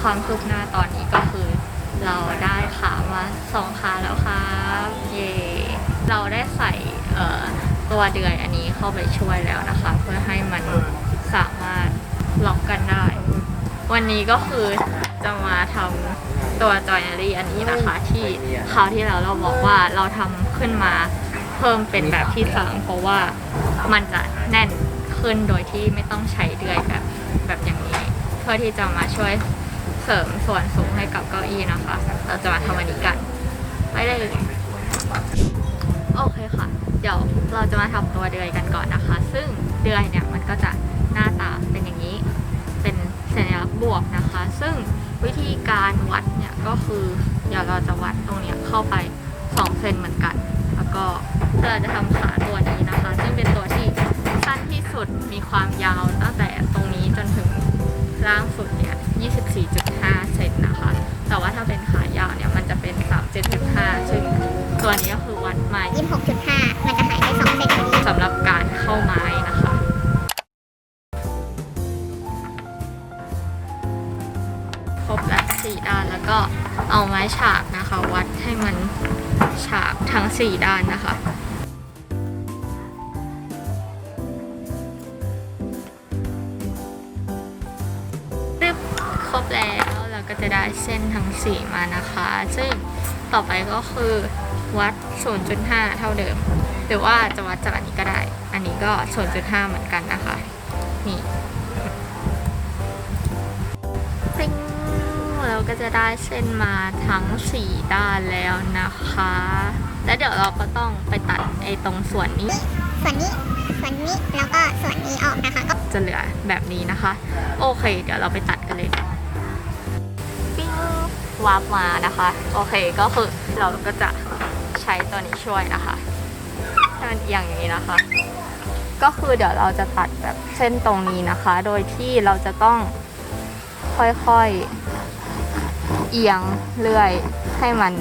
ความคืบหน้าตอนนี้ก็คือ เราได้ขามาสองขาแล้วครับเย่เราได้ใส่เอ่อตัวเดือยอันนี้เข้าไปช่วยแล้วนะคะ เพื่อให้มันสามารถล็อกกันได้ วันนี้ก็คือจะมาทำตัวจอยนารีอันนี้นะคะที่คราวที่แล้วเราบอกว่าเราทำขึ้นมาเพิ่มเป็นแบบที่สามเพราะว่ามันจะแน่นขึ้นโดยที่ไม่ต้องใช้เดือยแบบแบบอย่างนี้ พื่อที่จะมาช่วยเสริมส่วนสูงให้กับเก้าอี้นะคะ เราจะมาทำวันนี้กันไปเลย โอเคค่ะ เดี๋ยวเราจะมาทำตัวเดือยกันก่อนนะคะ ซึ่งเดือยเนี่ยมันก็จะหน้าตาเป็นอย่างนี้ เป็นสัญลักษณ์บวกนะคะ ซึ่งวิธีการวัดเนี่ยก็ 75ซึ่งตัวนี้ก็คือวัดไม้26.5 มันจะหายไป2เซนพอดีสำหรับการเข้าไม้นะคะ ครบแล้ว4ด้านแล้วก็เอาไม้ฉากนะคะ วัดให้มันฉากทั้ง 4 ด้านนะคะครบแล้วเราก็จะได้เส้นทั้ง 4 มานะคะ ซึ่ง ต่อไปก็คือวัด 0.5 เท่าเดิม หรือว่าจะวัดจากอันนี้ก็ได้ อันนี้ก็ 0.5 เหมือนกันนะคะ นี่ซิงเราก็จะได้เส้นมาทั้ง 4 ด้านแล้วนะคะ แล้วเดี๋ยวเราก็ต้องไปตัดไอ้ตรงส่วนนี้ ส่วนนี้ ส่วนนี้ แล้วก็ส่วนนี้ออกนะคะ ก็จะเหลือแบบนี้นะคะ โอเค เดี๋ยวเราไปตัดกันเลยปิ้ง วาร์ปมานะคะ โอเคก็คือเราก็จะใช้ตัวนี้ช่วยนะคะให้มันเอียงอย่างนี้นะคะ ก็คือเดี๋ยวเราจะตัดแบบเส้นตรงนี้นะคะ โดยที่เราจะต้องค่อยๆเอียงเลื่อยให้มัน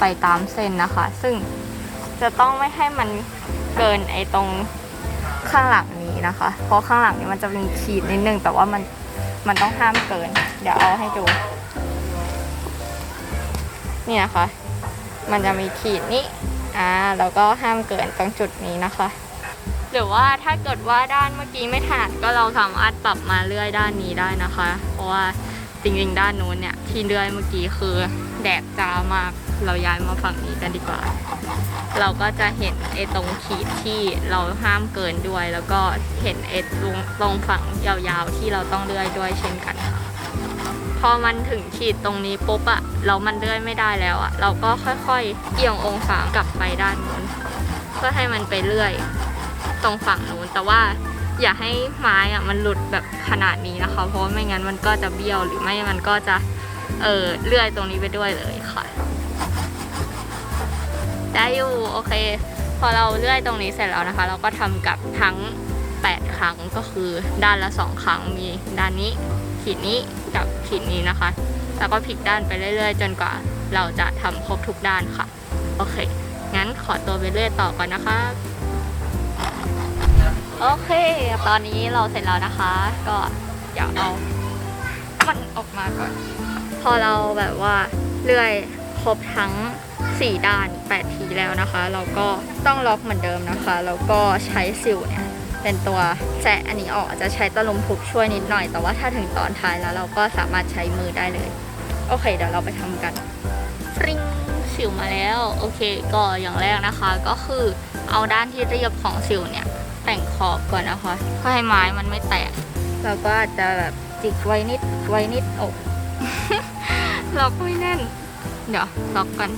ไปตามเส้นนะคะ ซึ่งจะต้องไม่ให้มันเกินไอ้ตรงข้างหลังนี้นะคะ เพราะข้างหลังนี้มันจะมีขีดนิดนึง แต่ว่ามันมันต้องห้ามเกิน เดี๋ยวเอาให้ดู นี่นะคะ มันจะมีขีดนี้อ่าแล้วก็ห้ามเกินตรงจุดนี้นะคะ หรือว่าถ้าเกิดว่าด้านเมื่อกี้ไม่ถนัดก็เราสามารถปรับมาเลื่อยด้านนี้ได้นะคะ เพราะว่าจริงๆ ด้านนู้นเนี่ยที่เลื่อยเมื่อกี้คือแดดจ้ามากเราย้ายมาฝั่งนี้กันดีกว่า เราก็จะเห็นไอ้ตรงขีดที่เราห้ามเกินด้วย แล้วก็เห็นไอ้ตรงตรงฝั่งยาวๆที่เราต้องเลื่อยด้วยเช่นกันค่ะ พอมันถึงขีดตรงนี้ปุ๊บอะเรามันเลื่อยไม่ได้แล้วอะเราก็ค่อยๆเอียงองศากลับไปด้านนู้นเพื่อให้มันไปเลื่อย ตรงฝั่งนู้นแต่ว่าอย่าให้ไม้อะมันหลุดแบบขนาดนี้นะคะ เพราะว่าไม่งั้นมันก็จะเบี้ยวหรือไม่มันก็จะเออเลื่อยตรงนี้ไปด้วยเลยค่ะ ได้อยู่โอเค พอเราเลื่อยตรงนี้เสร็จแล้วนะคะ เราก็ทำกับทั้ง 8 ครั้งก็คือด้านละ 2 ครั้งมีด้านนี้ ขีดนี้กับขีดนี้นะคะ แล้วก็พลิกด้านไปเรื่อยๆ จนกว่าเราจะทำครบทุกด้านค่ะ โอเค งั้นขอตัวไปเรื่อยต่อก่อนนะคะ โอเค ตอนนี้เราเสร็จแล้วนะคะ ก็เดี๋ยวเอามันออกมาก่อน พอเราแบบว่าเลื่อยครบทั้ง 4 ด้าน 8 ทีแล้วนะคะ เราก็ต้องล็อกเหมือนเดิมนะคะ แล้วก็ใช้สิวเนี่ย เป็นตัวแจะอันนี้ออกอาจจะใช้ตะลุมพุบช่วยนิดหน่อย แต่ว่าถ้าถึงตอนท้ายแล้วเราก็สามารถใช้มือได้เลย โอเค เดี๋ยวเราไปทำกันฟริ้งสิวมาแล้ว โอเค ก็อย่างแรกนะคะ ก็คือเอาด้านที่เรียบของสิวเนี่ย แต่งขอบก่อนนะคะเพื่อให้ไม้มันไม่แตกเราก็อาจจะแบบจิกไว้นิดไว้นิดอกล็อกไม่แน่น เดี๋ยวล็อกกัน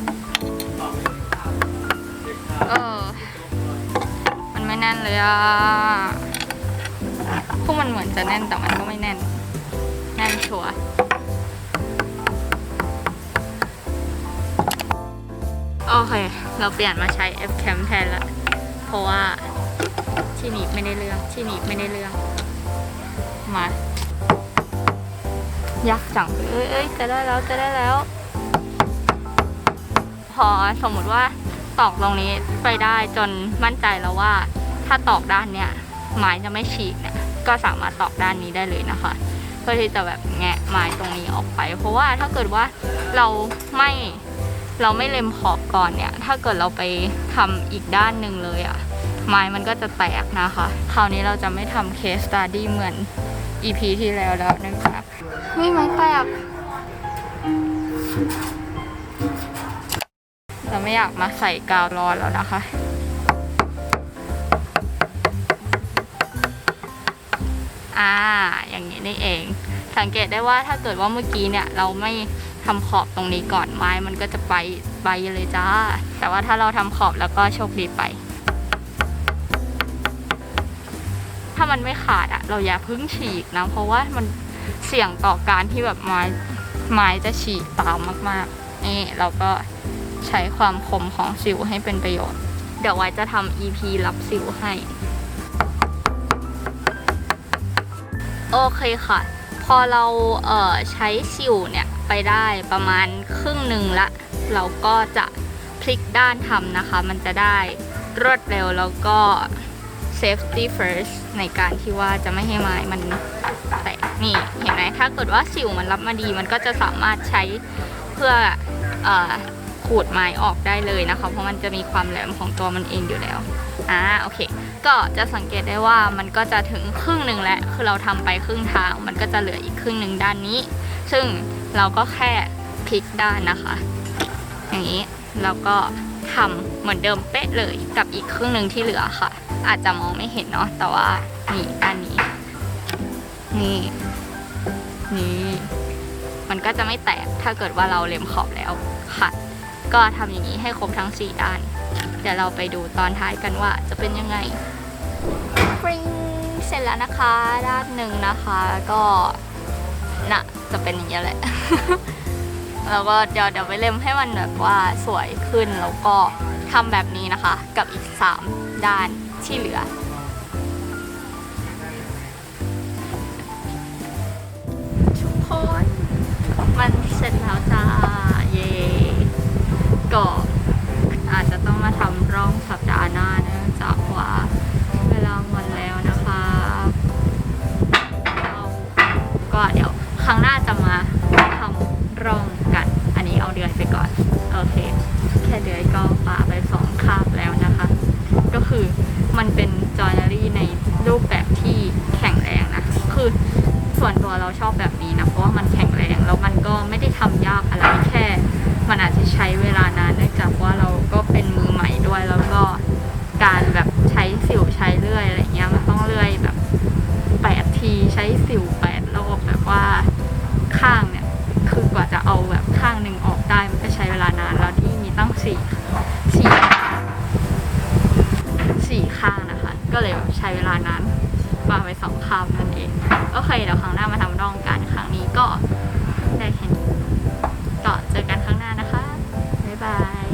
เลยอะพวกมันเหมือนจะแน่นแต่มันก็ไม่แน่น แน่นชัวร์โอเค เราเปลี่ยนมาใช้ F Cam แทนละ เพราะว่าที่หนีบไม่ได้เรื่อง ที่หนีบไม่ได้เรื่อง มายากจัง เอ้ยเอ้ยจะได้แล้ว จะได้แล้ว พอสมมุติว่าตอกตรงนี้ไปได้จนมั่นใจแล้วว่า ถ้าตอกด้านเนี้ยไม้จะไม่ฉีกเนี่ยก็สามารถตอกด้านนี้ได้เลยนะคะ เพื่อที่จะแบบแงะไม้ตรงนี้ออกไป เพราะว่าถ้าเกิดว่าเราไม่เราไม่เล็มขอบก่อนเนี่ย ถ้าเกิดเราไปทำอีกด้านหนึ่งเลยอะไม้มันก็จะแตกนะคะ คราวนี้เราจะไม่ทำเคสต u ดี้เหมือน EP ที่แล้วแล้วนะครับไม่ไม้แตกเราไม่อยากมาใส่กาวร้อนแล้วนะคะ อ่า อย่างนี้นี่เอง สังเกตได้ว่าถ้าเกิดว่าเมื่อกี้เนี่ยเราไม่ทำขอบตรงนี้ก่อนไม้มันก็จะไปไปเลยจ้า แต่ว่าถ้าเราทำขอบแล้วก็โชคดีไป ถ้ามันไม่ขาดอะเราอย่าเพึ่งฉีกนะเพราะว่ามันเสี่ยงต่อการที่แบบไม้ไม้จะฉีกตามมากๆ นี่เราก็ใช้ความคมของสิวให้เป็นประโยชน์ เดี๋ยวไว้จะทำ EP รับสิวให้ โอเคค่ะ พอเราเใช้สิวเนี่ยไปได้ประมาณครึ่งหนึ่งละ เราก็จะพลิกด้านทำนะคะ มันจะได้รวดเร็วแล้วก็ safety first ในการที่ว่าจะไม่ให้ไม้มันแตกนี่เห็นไหมถ้าเกิดว่าสิวมันรับมาดี มันก็จะสามารถใช้เพื่ออขูดไม้ออกได้เลยนะคะ เพราะมันจะมีความแหลมของตัวมันเองอยู่แล้ว อ่าโอเค ก็จะสังเกตได้ว่ามันก็จะถึงครึ่งหนึ่งแล้ว คือเราทำไปครึ่งทาง มันก็จะเหลืออีกครึ่งหนึ่งด้านนี้ ซึ่งเราก็แค่พลิกด้านนะคะ อย่างนี้แล้วก็ทำเหมือนเดิมเป๊ะเลยกับอีกครึ่งหนึ่งที่เหลือค่ะ อาจจะมองไม่เห็นเนาะแต่ว่านี่ด้านนี้ นี่นี่มันก็จะไม่แตกถ้าเกิดว่าเราเล็มขอบแล้วค่ะ ก็ทำอย่างนี้ให้ครบทั้ง 4 ด้าน เดี๋ยวเราไปดูตอนท้ายกันว่าจะเป็นยังไงปริงเสร็จแล้วนะคะด้านหนึ่งนะคะก็น่ะจะเป็นอย่างนี้แหละ แล้วก็เดี๋ยวเดี๋ยวไปเล็มให้มันแบบว่าสวยขึ้นแล้วก็ทำแบบนี้นะคะ กับอีก 3 ด้านที่เหลือทุกคนมันเสร็จแล้วจ้า เย่ก็อาจจะต้อง นั้นปาไปสองคำนั่นเองก็เคยเดี๋ยวครั้งหน้ามาทำร่องกันครั้งนี้ก็ได้เห็นก็เจอกันครั้งหน้านะคะ บ๊ายบาย